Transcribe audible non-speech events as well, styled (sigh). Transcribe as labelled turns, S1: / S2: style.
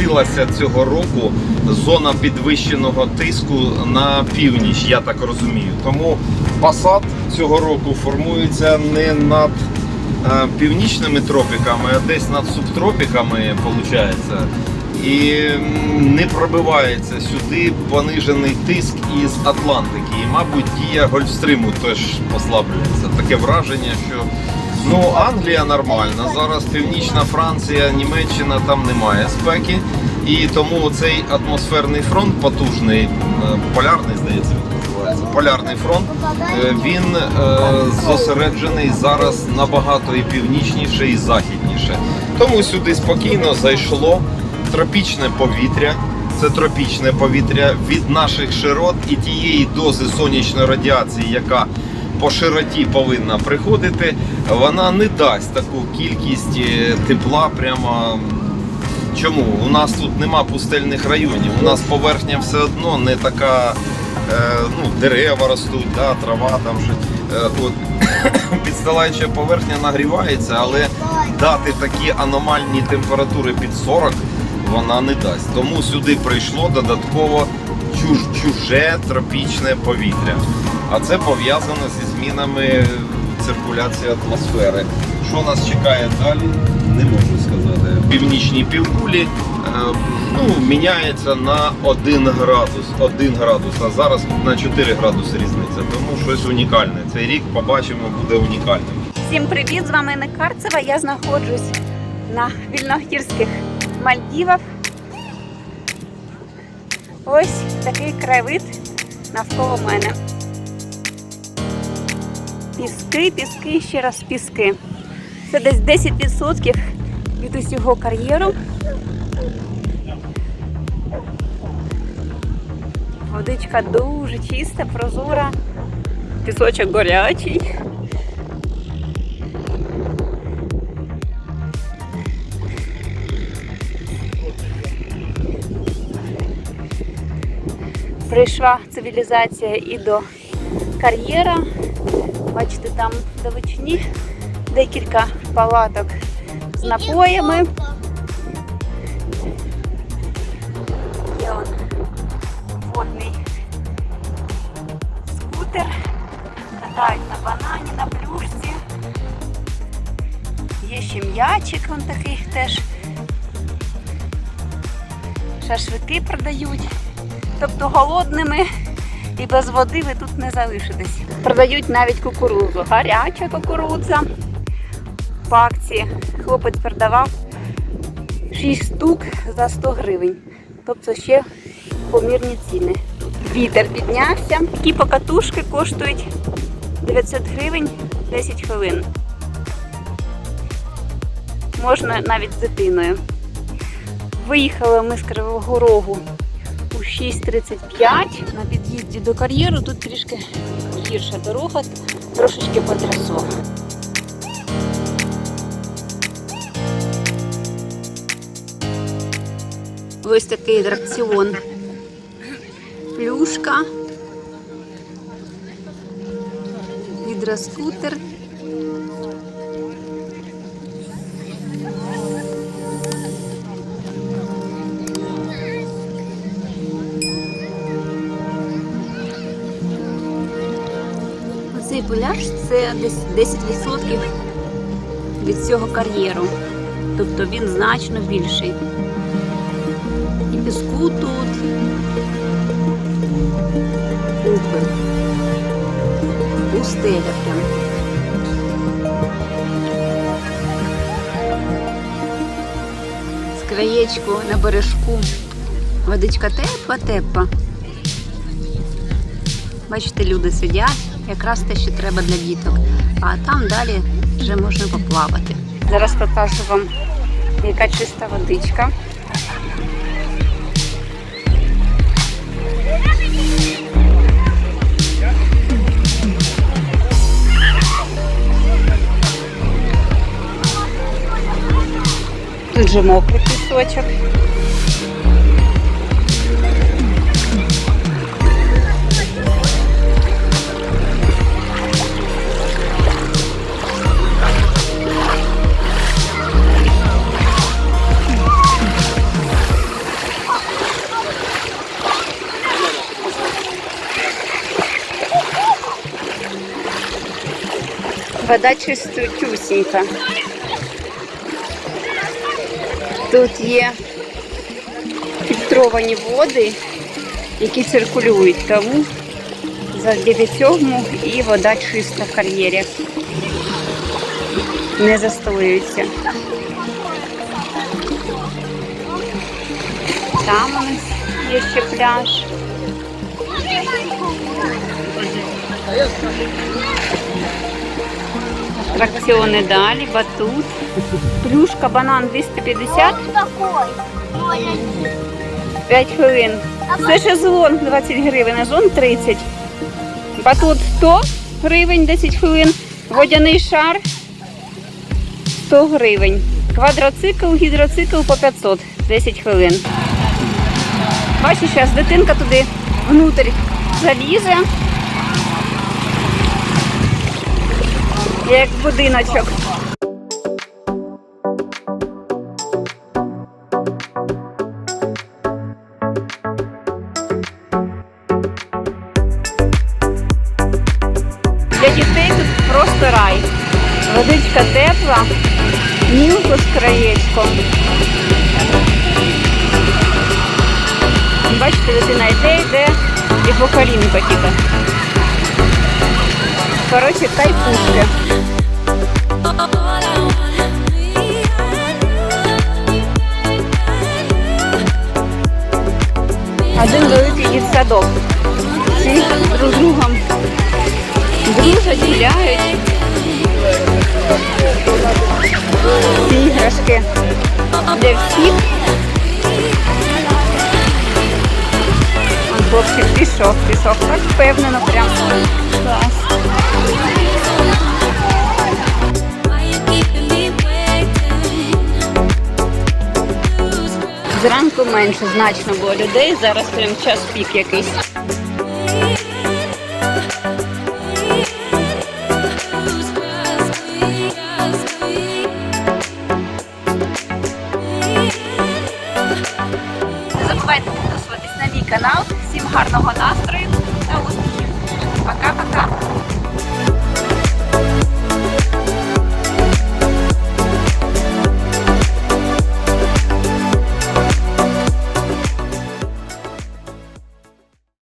S1: змістилася цього року зона підвищеного тиску на північ, я так розумію. Тому пасад цього року формується не над е, північними тропіками, а десь над субтропіками, виходить. І не пробивається сюди понижений тиск із Атлантики. І, мабуть, дія Гольфстриму теж послаблюється. Таке враження, що ну, Англія нормальна. Зараз північна Франція, Німеччина там немає спеки. І тому цей атмосферний фронт потужний, е, полярний, здається, називається. Полярний фронт. е, Він е, зосереджений зараз набагато і північніше, і західніше. Тому сюди спокійно зайшло тропічне повітря. Це тропічне повітря від наших широт і тієї дози сонячної радіації, яка по широті повинна приходити, вона не дасть таку кількість е, тепла прямо. Чому? У нас тут нема пустельних районів. У нас поверхня все одно не така, е, ну, дерева ростуть, да, трава там вже. Е, от, (coughs) підстилаюча поверхня нагрівається, але дати такі аномальні температури під 40 вона не дасть. Тому сюди прийшло додатково чуж, чуже тропічне повітря. А це пов'язано зі змінами циркуляції атмосфери. Що нас чекає далі, не можу сказати. В північній півкулі е, ну, міняється на 1 градус. 1 градус, а зараз на 4 градуси різниця. Тому щось унікальне. Цей рік побачимо буде унікальним.
S2: Всім привіт! З вами Інна Карцева. Я знаходжусь на вільногірських Мальдівах. Ось такий краєвид навколо мене. Піски, піски, ще раз піски. Це десь 10% від усього кар'єру. Водичка дуже чиста, прозора, пісочок горячий. прийшла цивілізація і до кар'єра. Бачите, там далечині декілька палаток з напоями. Є водний скутер. Катають на банані, на плюшці. Є ще м'ячик, он такий теж. Шашлики продають. Тобто голодними і без води ви тут не залишитесь. Продають навіть кукурудзу. Гаряча кукурудза. По акції хлопець продавав 6 штук за 100 гривень. Тобто ще помірні ціни. Вітер піднявся. Такі покатушки коштують 900 гривень 10 хвилин. Можна навіть з дитиною. Виїхали ми з Кривого Рогу 6.35 на під'їзді до кар'єру. Тут трішки гірша дорога, трошечки потрясло. Ось такий атракціон. Плюшка. Гідроскутер. Цей пляж це десь 10% від цього кар'єру. Тобто він значно більший. І піску тут. Купи. Пустеля прям. З краєчку на бережку. Водичка тепла-тепла. Бачите, люди сидять, якраз те, що треба для діток. А там далі вже можна поплавати. Зараз покажу вам, яка чиста водичка. Тут же мокрий пісочок. Вода чистотюсінька. Тут є фільтровані води, які циркулюють, тому завдяки цьому і вода чиста в кар'єрі. Не застоюється. Там у нас є ще пляж. Атракціони далі, батут. Плюшка, банан 250,
S3: такой.
S2: 5 хвилин. Це шезлонг 20 гривень, а зон 30. Батут 100 гривень 10 хвилин. Водяний шар 100 гривень. Квадроцикл, гідроцикл по 500 10 хвилин. Бачиш, зараз дитинка туди внутрь залізе. Як будиночок. Для дітей тут просто рай. Водичка тепла, мілко з краєчком. Бачите, дитина йде, йде і по колінко тільки. Коротше, кайфушки. Один великий дитсадок. Всі друг другом дружать, гуляють. Іграшки для всіх. Хлопчик пішов, пішов. Так впевнено, прям клас. Зранку менше значно було людей, зараз прям час пік якийсь. Не забувайте підписуватись на мій канал. Всім гарного настрою та успіхів. Пока-пока.